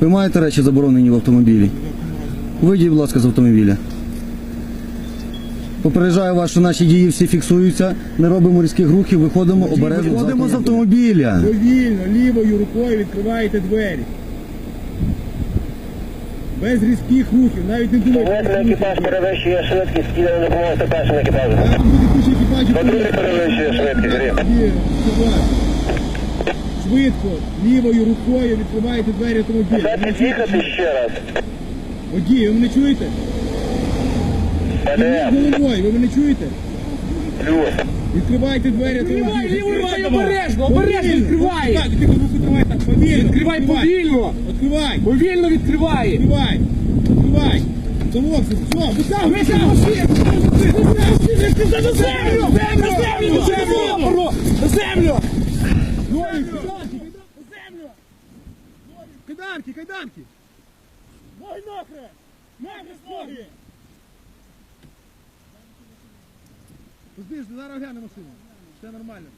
Ви маєте речі заборонені в автомобілі? Вийдіть, будь ласка, з автомобіля. Попереджаю вас, що наші дії всі фіксуються, не робимо різких рухів, виходимо обережно. Виходимо з автомобіля. Повільно, лівою рукою відкриваєте двері. Без різких рухів, навіть не думайте. Власний екіпаж перевищує швидкість, і не допомогти першому екіпажу. Патруль перевищує швидкість, Швидко, лівою рукою відкриваєте двері автомобіля. Це Ви мене ще раз. Водій, ви мене чуєте? ПДМ, Головою, ви мене чуєте? плюс. Відкривайте двері Відкривай автомобіля. лівою рукою, обережно, обережно Повільно. відкривай. Так, ти руку тримай так, повільно. Відкривай повільно. Відкривай. Повільно відкриває. Відкривай. Відкривай. Замок, все, витягуй. На землю! На землю! На землю! На землю! Кайданки, кайданки. Ноги нахрен. Нахрен ноги. Позбіж, зараз гляне машину. Все нормально.